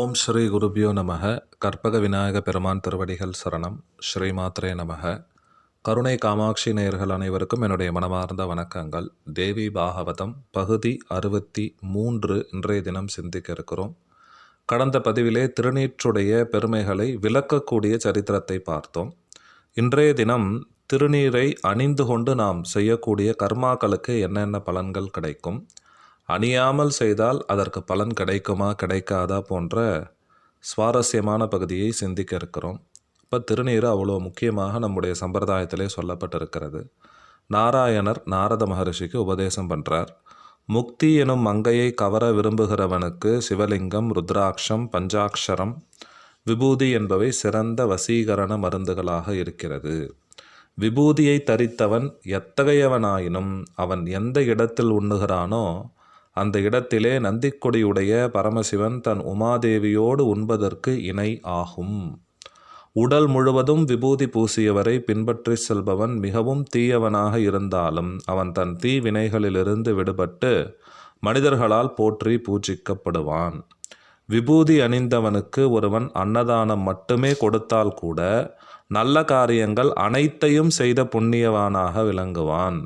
ஓம் ஸ்ரீ குருபியோ நமக. கற்பக விநாயக பெருமான் திருவடிகள் சரணம். ஸ்ரீ மாத்ரே நமக. கருணை காமாட்சி நேயர்கள் அனைவருக்கும் என்னுடைய மனமார்ந்த வணக்கங்கள். தேவி பாகவதம் பகுதி அறுபத்தி மூன்று இன்றைய தினம் சிந்திக்க இருக்கிறோம். கடந்த பதிவிலே திருநீற்றுடைய பெருமைகளை விளக்கக்கூடிய சரித்திரத்தை பார்த்தோம். இன்றைய தினம் திருநீரை அணிந்து கொண்டு நாம் செய்யக்கூடிய கர்மாக்களுக்கு என்னென்ன பலன்கள் கிடைக்கும்? அணியாமல் செய்தால் அதற்கு பலன் கிடைக்குமா கிடைக்காதா போன்ற சுவாரஸ்யமான பகுதியை சிந்திக்க இருக்கிறோம். இப்போ திருநீர் அவ்வளோ முக்கியமாக நம்முடைய சம்பிரதாயத்திலே சொல்லப்பட்டிருக்கிறது. நாராயணர் நாரத மகரிஷிக்கு உபதேசம் பண்ணுறார் முக்தி எனும் மங்கையை கவர விரும்புகிறவனுக்கு சிவலிங்கம் ருத்ராட்சம் பஞ்சாக்ஷரம் விபூதி என்பவை சிறந்த வசீகரண மருந்துகளாக இருக்கிறது. விபூதியை தரித்தவன் எத்தகையவனாயினும் அவன் எந்த இடத்தில் உண்ணுகிறானோ அந்த இடத்திலே நந்திக்கொடியுடைய பரமசிவன் தன் உமாதேவியோடு உண்பதற்கு இணை ஆகும். உடல் முழுவதும் விபூதி பூசியவரை பின்பற்றி செல்பவன் மிகவும் தீயவனாக இருந்தாலும் அவன் தன் தீ வினைகளிலிருந்து விடுபட்டு மனிதர்களால் போற்றி பூஜிக்கப்படுவான். விபூதி அணிந்தவனுக்கு ஒருவன் அன்னதானம் மட்டுமே கொடுத்தால் கூட நல்ல காரியங்கள் அனைத்தையும் செய்த புண்ணியவானாக விளங்குவான்.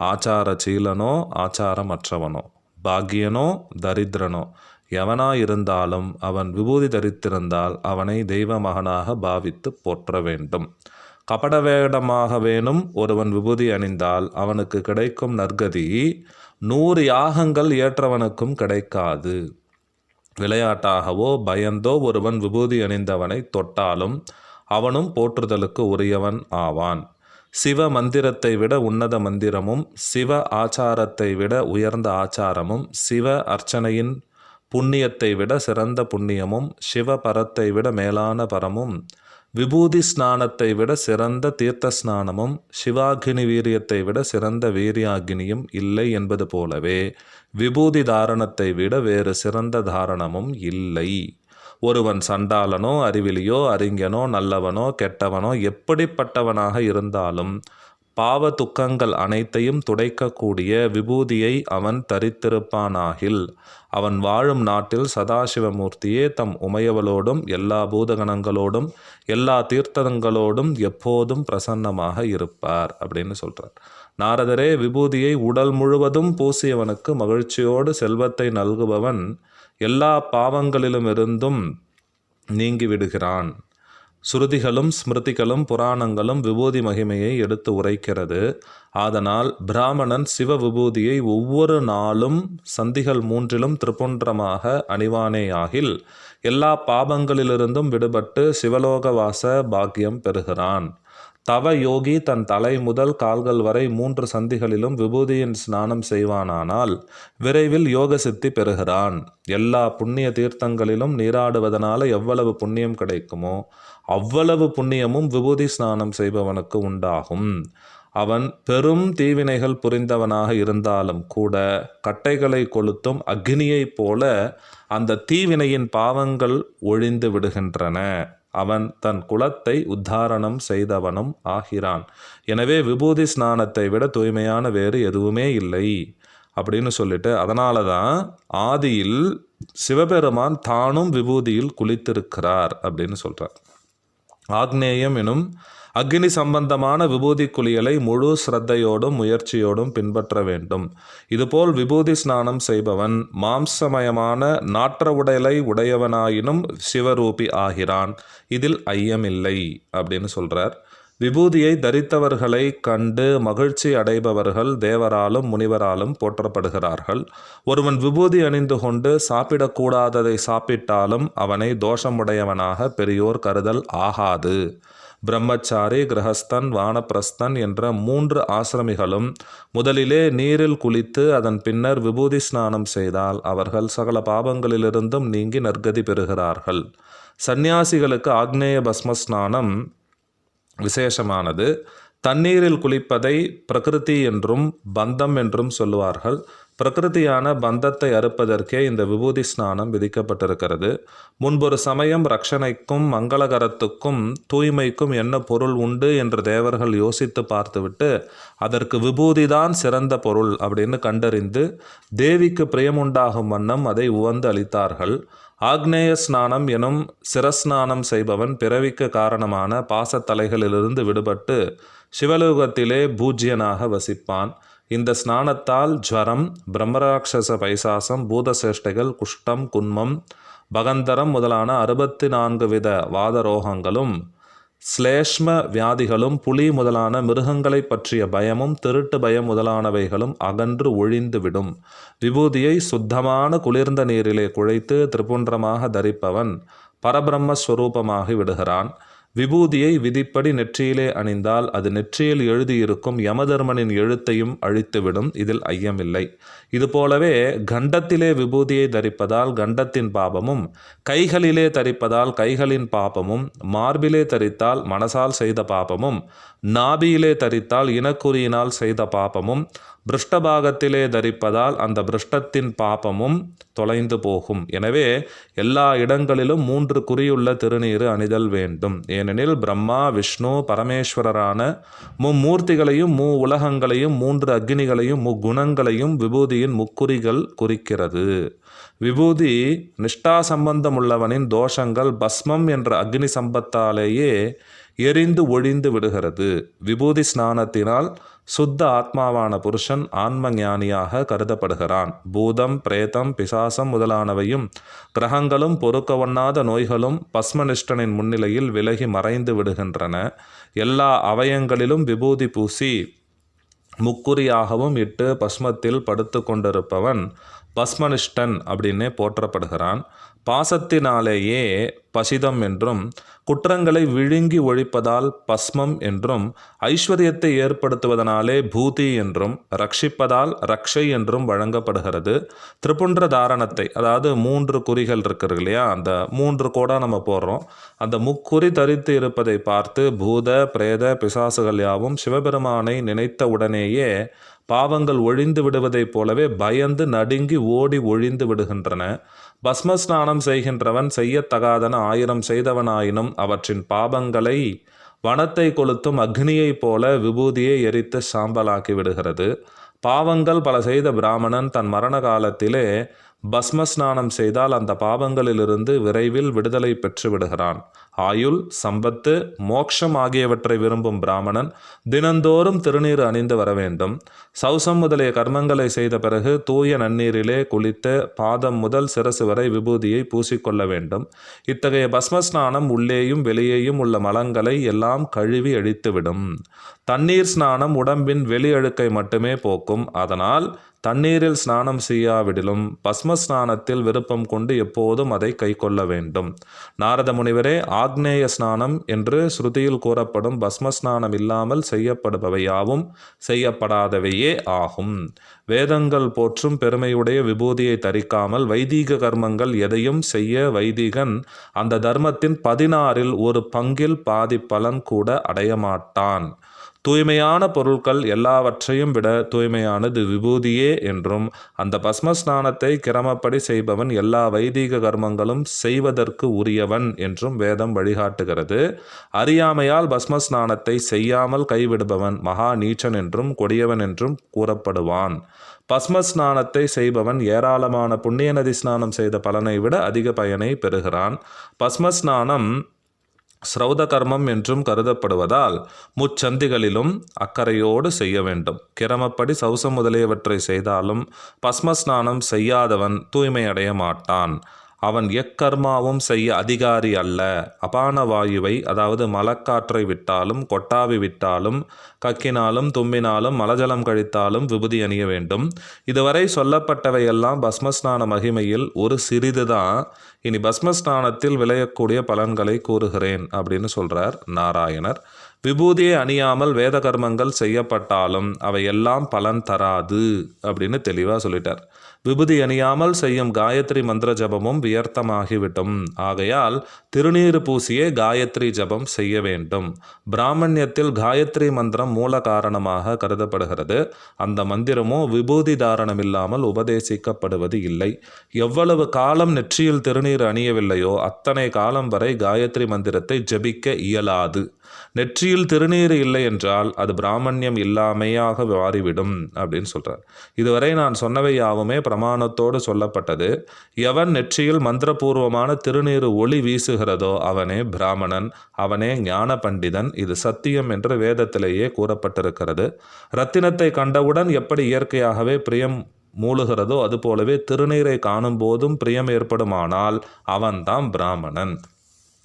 ஆச்சார சீலனோ ஆச்சாரமற்றவனோ. பாக்கியனோ தரித்திரனோ? எவனாயிருந்தாலும் அவன் விபூதி தரித்திருந்தால் அவனை தெய்வ மகனாக பாவித்து போற்ற வேண்டும். கபட வேணும் ஒருவன் விபூதி அணிந்தால் அவனுக்கு கிடைக்கும் நற்கதி நூறு யாகங்கள் ஏற்றவனுக்கும் கிடைக்காது. விளையாட்டாகவோ பயந்தோ ஒருவன் விபூதி அணிந்தவனை தொட்டாலும் அவனும் போற்றுதலுக்கு உரியவன் ஆவான். சிவ மந்திரத்தை விட உன்னத மந்திரமும் சிவ ஆச்சாரத்தை விட உயர்ந்த ஆச்சாரமும் சிவ அர்ச்சனையின் புண்ணியத்தை விட சிறந்த புண்ணியமும் சிவ பரத்தை விட மேலான பரமும் விபூதி ஸ்நானத்தை விட சிறந்த தீர்த்த ஸ்நானமும் சிவாகினி வீரியத்தை விட சிறந்த வீரியாகினியும் இல்லை என்பது போலவே விபூதி தாரணத்தை விட வேறு சிறந்த தாரணமும் இல்லை. ஒருவன் சண்டாளனோ அறிவிலியோ அறிஞனோ நல்லவனோ கெட்டவனோ எப்படிப்பட்டவனாக இருந்தாலும் பாவ துக்கங்கள் அனைத்தையும் துடைக்கக்கூடிய விபூதியை அவன் தரித்திருப்பானாகில் அவன் வாழும் நாட்டில் சதாசிவமூர்த்தியே தம் உமையவளோடும் எல்லா பூதகணங்களோடும் எல்லா தீர்த்தங்களோடும் எப்போதும் பிரசன்னமாக இருப்பார் அப்படின்னு சொல்கிறார் நாரதரே விபூதியை உடல் முழுவதும் பூசியவனுக்கு மகிழ்ச்சியோடு செல்வத்தை நல்குபவன் எல்லா பாவங்களிலுமிருந்தும் நீங்கி விடுகிறான். சுருதிகளும் ஸ்மிருதிகளும் புராணங்களும் விபூதி மகிமையை எடுத்து உரைக்கிறது. ஆதனால் பிராமணன் சிவ விபூதியை ஒவ்வொரு நாளும் சந்திகள் மூன்றிலும் திருப்புன்றமாக அணிவானேயாகில் எல்லா பாபங்களிலிருந்தும் விடுபட்டு சிவலோகவாச பாக்கியம் பெறுகிறான். தவ யோகி தன் தலை முதல் கால்கள் வரை மூன்று சந்திகளிலும் விபூதியின் ஸ்நானம் செய்வானானால் விரைவில் யோக சித்தி பெறுகிறான். எல்லா புண்ணிய தீர்த்தங்களிலும் நீராடுவதனால எவ்வளவு புண்ணியம் கிடைக்குமோ அவ்வளவு புண்ணியமும் விபூதி ஸ்நானம் செய்பவனுக்கு உண்டாகும். அவன் பெரும் தீவினைகள் புரிந்தவனாக இருந்தாலும் கூட கட்டைகளை கொளுத்தும் அக்னியைப் போல அந்த தீவினையின் பாவங்கள் ஒழிந்து விடுகின்றன. அவன் தன் குலத்தை உத்தாரணம் செய்தவனும் ஆகிறான். எனவே விபூதி ஸ்நானத்தை விட தூய்மையான வேறு எதுவுமே இல்லை. அப்படின்னு சொல்லிட்டு அதனால தான் ஆதியில் சிவபெருமான் தானும் விபூதியில் குளித்திருக்கிறார் அப்படின்னு சொல்கிறார் ஆக்னேயம் எனும் அக்னி சம்பந்தமான விபூதி குளியலை முழு ஸ்ரத்தையோடும் முயற்சியோடும் பின்பற்ற வேண்டும். இதுபோல் விபூதி ஸ்நானம் செய்பவன் மாம்சமயமான நாற்ற உடலை உடையவனாயினும் சிவரூபி ஆகிறான். இதில் ஐயமில்லை அப்படின்னு சொல்கிறார் விபூதியை தரித்தவர்களை கண்டு மகிழ்ச்சி அடைபவர்கள் தேவராலும் முனிவராலும் போற்றப்படுகிறார்கள். ஒருவன் விபூதி அணிந்து கொண்டு சாப்பிடக்கூடாததை சாப்பிட்டாலும் அவனை தோஷமுடையவனாக பெரியோர் கருதல் ஆகாது. பிரம்மச்சாரி கிரகஸ்தன் வானப்பிரஸ்தன் என்ற மூன்று ஆசிரமிகளும் முதலிலே நீரில் குளித்து அதன் பின்னர் விபூதி ஸ்நானம் செய்தால் அவர்கள் சகல பாபங்களிலிருந்தும் நீங்கி நற்கதி பெறுகிறார்கள். சந்நியாசிகளுக்கு ஆக்னேய பஸ்ம ஸ்நானம் விசேஷமானது. தண்ணீரில் குளிப்பதை பிரகிருதி என்றும் பந்தம் என்றும் சொல்லுவார்கள். பிரகிருதியான பந்தத்தை அறுப்பதற்கே இந்த விபூதி ஸ்நானம் விதிக்கப்பட்டிருக்கிறது. முன்பொரு சமயம் ரக்ஷணைக்கும் மங்களகரத்துக்கும் தூய்மைக்கும் என்ன பொருள் உண்டு என்று தேவர்கள் யோசித்து பார்த்துவிட்டு அதற்கு விபூதிதான் சிறந்த பொருள் அப்படின்னு கண்டறிந்து தேவிக்கு பிரியமுண்டாகும் வண்ணம் அதை உவந்து அளித்தார்கள். ஆக்னேய ஸ்நானம் எனும் சிரஸ்நானம் செய்பவன் பிறவிக்கு காரணமான பாசத்தலைகளிலிருந்து விடுபட்டு சிவலோகத்திலே பூஜ்யனாக வசிப்பான். இந்த ஸ்நானத்தால் ஜுவரம் பிரம்மராட்சச பைசாசம் பூதசேஷ்டைகள் குஷ்டம் குன்மம் பகந்தரம் முதலான அறுபத்தி நான்கு வித வாதரோகங்களும் ஸ்லேஷ்ம வியாதிகளும் புலி முதலான மிருகங்களைப் பற்றிய பயமும் திருட்டு பயம் முதலானவைகளும் அகன்று ஒழிந்துவிடும். விபூதியை சுத்தமான குளிர்ந்த நீரிலே குழைத்து திரிபுன்றமாக தரிப்பவன் பரபிரம்மஸ்வரூபமாகி விடுகிறான். விபூதியை விதிப்படி நெற்றியிலே அணிந்தால் அது நெற்றியில் எழுதியிருக்கும் யமதர்மனின் எழுத்தையும் அழித்துவிடும் இதில் ஐயமில்லை. இதுபோலவே கண்டத்திலே விபூதியை தரிப்பதால் கண்டத்தின் பாபமும் கைகளிலே தரிப்பதால் கைகளின் பாபமும் மார்பிலே தரித்தால் மனசால் செய்த பாபமும் நாபியிலே தரித்தால் இனக்குறியினால் செய்த பாபமும் பிருஷ்டபாகத்திலே தரிப்பதால் அந்த பிருஷ்டத்தின் பாபமும் தொலைந்து போகும். எனவே எல்லா இடங்களிலும் மூன்று குறியுள்ள திருநீறு அணிதல் வேண்டும். ஏனெனில் பிரம்மா விஷ்ணு பரமேஸ்வரரான மும்மூர்த்திகளையும் மூ உலகங்களையும் மூன்று அக்னிகளையும் முக்குணங்களையும் விபூதியின் முக்குறிகள் குறிக்கிறது. விபூதி நிஷ்டா சம்பந்தமுள்ளவனின் தோஷங்கள் பஸ்மம் என்ற அக்னி சம்பத்தாலேயே எரிந்து ஒழிந்து விடுகிறது. விபூதி ஸ்நானத்தினால் சுத்த ஆத்மாவான புருஷன் ஆன்ம ஞானியாக கருதப்படுகிறான். பூதம் பிரேதம் பிசாசம் முதலானவையும் கிரகங்களும் பொறுக்கவண்ணாத நோய்களும் பஸ்மனிஷ்டனின் முன்னிலையில் விலகி மறைந்து விடுகின்றன. எல்லா அவயங்களிலும் விபூதி பூசி முக்குறியாகவும் இட்டு பஸ்மத்தில் படுத்து கொண்டிருப்பவன் பஸ்மனிஷ்டன் அப்படின்னே போற்றப்படுகிறான். பாசத்தினாலேயே பசிதம் என்றும் குற்றங்களை விழுங்கி ஒழிப்பதால் பஸ்மம் என்றும் ஐஸ்வர்யத்தை ஏற்படுத்துவதனாலே பூதி என்றும் ரட்சிப்பதால் ரக்ஷை என்றும் வழங்கப்படுகிறது. திரிபுன்ற தாரணத்தை அதாவது மூன்று குறிகள் இருக்குது இல்லையா? அந்த மூன்று கோடா நம்ம போடுறோம். அந்த முக்குறி தரித்து இருப்பதை பார்த்து பூத பிரேத பிசாசுகள் யாவும் சிவபெருமானை நினைத்த உடனேயே பாவங்கள் ஒழிந்து விடுவதைப் போலவே பயந்து நடுங்கி ஓடி ஒழிந்து விடுகின்றன. பஸ்ம ஸ்நானம் செய்கின்றவன் செய்யத்தகாதன ஆயிரம் செய்தவனாயினும் அவற்றின் பாபங்களை வனத்தை கொளுத்தும் அக்னியைப் போல விபூதியை எரித்து சாம்பலாக்கி விடுகிறது. பாவங்கள் பல செய்த பிராமணன் தன் மரண காலத்திலே பஸ்ம ஸ்நானம் செய்தால் அந்த பாவங்களிலிருந்து விரைவில் விடுதலை பெற்று விடுகிறான். ஆயுள் சம்பத்து மோக்ஷம் ஆகியவற்றை விரும்பும் பிராமணன் தினந்தோறும் திருநீர் அணிந்து வர வேண்டும். சௌசம் முதலிய கர்மங்களை செய்த பிறகு தூய நன்னீரிலே குளித்து பாதம் முதல் சிரசு வரை விபூதியை பூசிக்கொள்ள வேண்டும். இத்தகைய பஸ்ம ஸ்நானம் உள்ளேயும் வெளியேயும் உள்ள மலங்களை எல்லாம் கழுவி அழித்துவிடும். தண்ணீர் ஸ்நானம் உடம்பின் வெளி அழுக்கை மட்டுமே போக்கும். அதனால் தண்ணீரில் ஸ்நானம் செய்யாவிடிலும் பஸ்ம ஸ்நானத்தில் விருப்பம் கொண்டு எப்போதும் அதை கைக்கொள்ள வேண்டும். நாரத முனிவரே ஆக்னேய ஸ்நானம் என்று ஸ்ருதியில் கூறப்படும் பஸ்ம ஸ்நானம் இல்லாமல் செய்யப்படுபவையாவும் செய்யப்படாதவையே ஆகும். வேதங்கள் போற்றும் பெருமையுடைய விபூதியை தரிக்காமல் வைதீக கர்மங்கள் எதையும் செய்ய வைதிகன் அந்த தர்மத்தின் பதினாறில் ஒரு பங்கில் பாதி பலன் கூட அடையமாட்டான். தூய்மையான பொருட்கள் எல்லாவற்றையும் விட தூய்மையானது விபூதியே என்றும் அந்த பஸ்ம ஸ்நானத்தை கிரமப்படி செய்பவன் எல்லா வைதீக கர்மங்களும் செய்வதற்கு உரியவன் என்றும் வேதம் வழிகாட்டுகிறது. அறியாமையால் பஸ்ம ஸ்நானத்தை செய்யாமல் கைவிடுபவன் மகா நீச்சன் என்றும் கொடியவன் என்றும் கூறப்படுவான். பஸ்ம ஸ்நானத்தை செய்பவன் ஏராளமான புண்ணிய நதி ஸ்நானம் செய்த பலனை விட அதிக பயனை பெறுகிறான். பஸ்ம ஸ்நானம் ஸ்ரௌத கர்மம் என்றும் கருதப்படுவதால் முச்சந்திகளிலும் அக்கறையோடு செய்ய வேண்டும். கிரமப்படி சௌசம் முதலியவற்றை செய்தாலும் பஸ்மஸ்நானம் செய்யாதவன் தூய்மை அடைய மாட்டான். அவன் எக்கர்மாவும் செய்ய அதிகாரி அல்ல. அபான வாயுவை அதாவது மலக்காற்றை விட்டாலும் கொட்டாவி விட்டாலும் கக்கினாலும் தும்மினாலும் மலஜலம் கழித்தாலும் விபூதி அணிய வேண்டும். இதுவரை சொல்லப்பட்டவையெல்லாம் பஸ்மஸ்நான மகிமையில் ஒரு சிறிது தான் இனி பஸ்மஸ்நானத்தில் விளையக்கூடிய பலன்களை கூறுகிறேன் அப்படின்னு சொல்கிறார் நாராயணர். விபூதியை அணியாமல் வேத கர்மங்கள் செய்யப்பட்டாலும் அவை எல்லாம் பலன் தராது அப்படின்னு தெளிவாக சொல்லிட்டார். விபூதி அணியாமல் செய்யும் காயத்ரி மந்திர ஜபமும் வியர்த்தமாகிவிடும் ஆகையால் திருநீறு பூசியே காயத்ரி ஜபம் செய்ய வேண்டும். பிராமணியத்தில் காயத்ரி மந்திரம் மூல காரணமாக கருதப்படுகிறது. அந்த மந்திரமோ விபூதி தாரணம் இல்லாமல் உபதேசிக்கப்படுவது இல்லை. எவ்வளவு காலம் நெற்றியில் திருநீர் அணியவில்லையோ அத்தனை காலம் வரை காயத்ரி மந்திரத்தை ஜபிக்க இயலாது. நெற்றியில் திருநீர் இல்லை என்றால் அது பிராமணியம் இல்லாமையாக மாறிவிடும் அப்படின்னு சொல்கிறார் இதுவரை நான் சொன்னவை யாவுமே பிரமாணத்தோடு சொல்லப்பட்டது. எவன் நெற்றியில் மந்திரபூர்வமான திருநீர் ஒளி வீசுகிறதோ அவனே பிராமணன் அவனே ஞான பண்டிதன். இது சத்தியம் என்று வேதத்திலேயே கூறப்பட்டிருக்கிறது. ரத்தினத்தை கண்டவுடன் எப்படி இயற்கையாகவே பிரியம் மூழுகிறதோ அதுபோலவே திருநீரை காணும் போதும் பிரியம் ஏற்படுமானால் அவன்தான் பிராமணன்.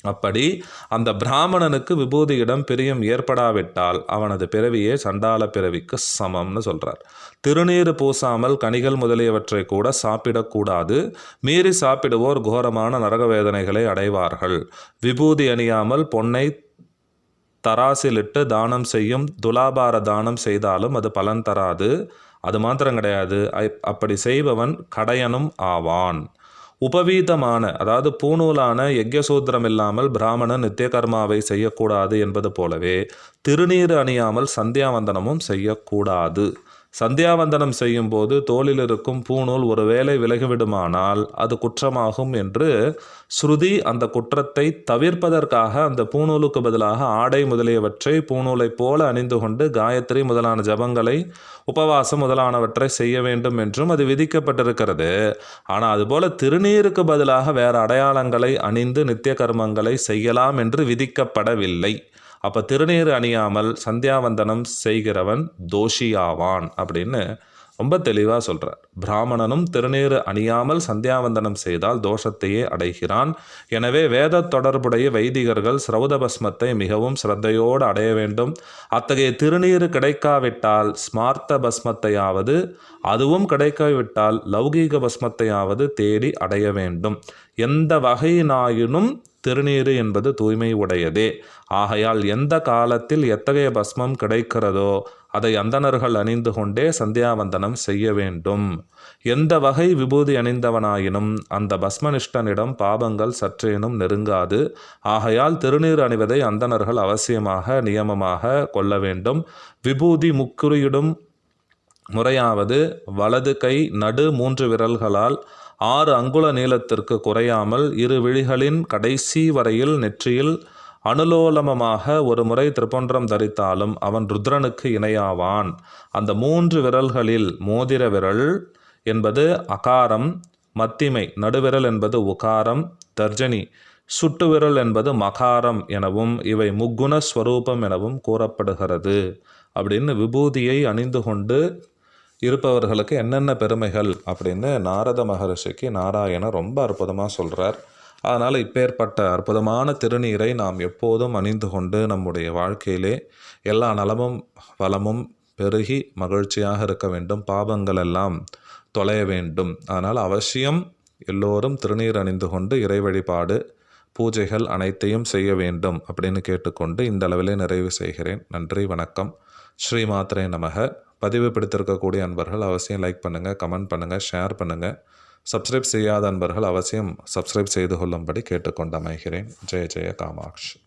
அப்படி அந்த பிராமணனுக்கு விபூதியிடம் பிரியம் ஏற்படாவிட்டால் அவனது பிறவியே சண்டால பிறவிக்கு சமம்னு சொல்கிறார் திருநீர் பூசாமல் கனிகள் முதலியவற்றை கூட சாப்பிடக்கூடாது. மீறி சாப்பிடுவோர் கோரமான நரக வேதனைகளை அடைவார்கள். விபூதி அணியாமல் பொன்னை தராசிலிட்டு தானம் செய்யும் துலாபார தானம் செய்தாலும் அது பலன் தராது. அது மாத்திரம் கிடையாது. ஐ- அப்படி செய்பவன் கடையனும் ஆவான். உபவீதமான அதாவது பூணூலான யஜ்யசூத்திரம் இல்லாமல் பிராமணன் நித்திய கர்மாவை செய்யக்கூடாது என்பது போலவே திருநீர் அணியாமல் சந்தியாவந்தனமும் செய்யக்கூடாது. சந்தியாவந்தனம் செய்யும்போது தோளில் இருக்கும் பூணூல் ஒருவேளை விலகிவிடுமானால் அது குற்றமாகும் என்று ஸ்ருதி அந்த குற்றத்தை தவிர்ப்பதற்காக அந்த பூணூலுக்கு பதிலாக ஆடை முதலியவற்றை பூணூலைப் போல அணிந்து கொண்டு காயத்ரி முதலான ஜபங்களை உபவாசம் முதலானவற்றை செய்ய வேண்டும் என்றும் அது விதிக்கப்பட்டிருக்கிறது. ஆனால் அதுபோல திருநீருக்கு பதிலாக வேறு அடையாளங்களை அணிந்து நித்திய கர்மங்களை செய்யலாம் என்று விதிக்கப்படவில்லை. அப்போ திருநீர் அணியாமல் சந்தியாவந்தனம் செய்கிறவன் தோஷியாவான் அப்படின்னு ரொம்ப தெளிவாக சொல்கிறார் பிராமணனும் திருநீறு அணியாமல் சந்தியாவந்தனம் செய்தால் தோஷத்தையே அடைகிறான். எனவே வேத தொடர்புடைய வைதிகர்கள் சிரௌத பஸ்மத்தை மிகவும் சிரத்தையோடு அடைய வேண்டும். அத்தகைய திருநீறு கிடைக்காவிட்டால் ஸ்மார்த்த பஸ்மத்தையாவது அதுவும் கிடைக்காவிட்டால் லௌகீக பஸ்மத்தையாவது தேடி அடைய வேண்டும். எந்த வகையினாயினும் திருநீறு என்பது தூய்மை உடையதே. ஆகையால் எந்த காலத்தில் எத்தகைய பஸ்மம் கிடைக்கிறதோ அதை அந்தணர்கள் அணிந்து கொண்டே சந்தியாவந்தனம் செய்ய வேண்டும். எந்த வகை விபூதி அணிந்தவனாயினும் அந்த பஸ்மனிஷ்டனிடம் பாபங்கள் சற்றேனும் நெருங்காது. ஆகையால் திருநீர் அணிவதை அந்தணர்கள் அவசியமாக நியமமாக கொள்ள வேண்டும். விபூதி முக்குறியிடும் முறையாவது வலது கை நடு மூன்று விரல்களால் ஆறு அங்குல நீளத்திற்கு குறையாமல் இரு விழிகளின் கடைசி வரையில் நெற்றியில் அனுலோலமமாக ஒரு முறை திருப்பொன்றம் தரித்தாலும் அவன் ருத்ரனுக்கு இணையாவான். அந்த மூன்று விரல்களில் மோதிர விரல் என்பது அகாரம் மத்திமை நடுவிரல் என்பது உகாரம் தர்ஜனி சுட்டு விரல் என்பது மகாரம் எனவும் இவை முக்குண ஸ்வரூபம் எனவும் கூறப்படுகிறது. அப்படின்னு விபூதியை அணிந்து கொண்டு இருப்பவர்களுக்கு என்னென்ன பெருமைகள் அப்படின்னு நாரத மகரிஷிக்கு நாராயணர் ரொம்ப அற்புதமாக சொல்கிறார் அதனால் இப்பேற்பட்ட அற்புதமான திருநீரை நாம் எப்போதும் அணிந்து கொண்டு நம்முடைய வாழ்க்கையிலே எல்லா நலமும் வளமும் பெருகி மகிழ்ச்சியாக இருக்க வேண்டும். பாபங்கள் எல்லாம் தொலைய வேண்டும். அதனால் அவசியம் எல்லோரும் திருநீர் அணிந்து கொண்டு இறை வழிபாடு பூஜைகள் அனைத்தையும் செய்ய வேண்டும் அப்படின்னு கேட்டுக்கொண்டு இந்த அளவிலே நிறைவு செய்கிறேன். நன்றி வணக்கம். ஸ்ரீ மாத்திரை நமக. பதிவு பிடித்திருக்கக்கூடிய அன்பர்கள் அவசியம் லைக் பண்ணுங்கள் கமெண்ட் பண்ணுங்கள் ஷேர் பண்ணுங்கள் சப்ஸ்கிரைப் செய்யாத அன்பர்கள் அவசியம் சப்ஸ்கிரைப் செய்து கொள்ளும்படி கேட்டுக்கொண்டு அமைகிறேன் ஜெய ஜெய காமாட்சி.